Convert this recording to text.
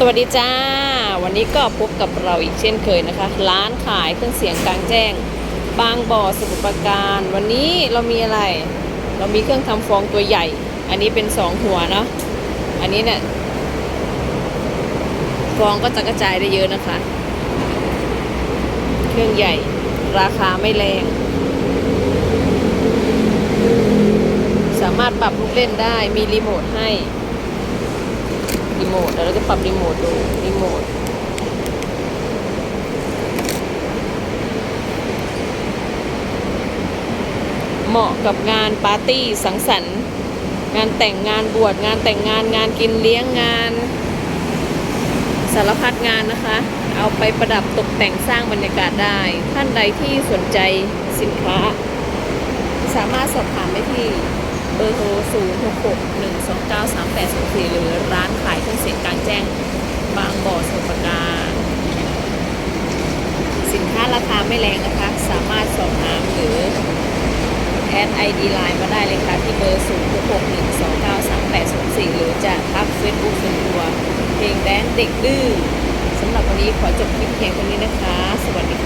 สวัสดีจ้า วันนี้ก็พบกับเราอีกเช่นเคยนะคะ ร้านขายเครื่องเสียงกลางแจ้ง บางบ่อสมุทรปราการ วันนี้เรามีอะไร เรามีเครื่องทำฟองตัวใหญ่ อันนี้เป็นสองหัวเนาะอันนี้เนี่ยฟองก็จะกระจายได้เยอะนะคะ เครื่องใหญ่ราคาไม่แรง สามารถปรับลูกเล่นได้มีรีโมทให้ รีโมทเดี๋ยวเราจะปรับรีโมทดูรีโมทเหมาะกับงานปาร์ตี้สังสรรค์งานแต่งงานบวชงานแต่งงานงานกินเลี้ยงงาน สารพัดงานนะคะ เอาไปประดับตกแต่งสร้างบรรยากาศได้ ท่านใดที่สนใจสินค้า สามารถสอบถามได้ที่ เบอร์โทร 0 6 6 1 2 9 3 8 2 4หรือร้านขายเครื่องเสียงกลางแจ้ง บางบ่อสมุทรปราการสินค้าราคาไม่แรงนะคะ สามารถสอบถามหรือแอดไอดีไลน์มาได้เลยค่ะ ที่เบอร์ 0 6 6 1 2 9 3 8 2 4หรือจะทักเฟซบุ๊กส่วนตัว เพลงแดนเด็กดื้อสำหรับวันนี้ขอจบคลิปเพียงเท่านี้นะคะ สวัสดีค่ะ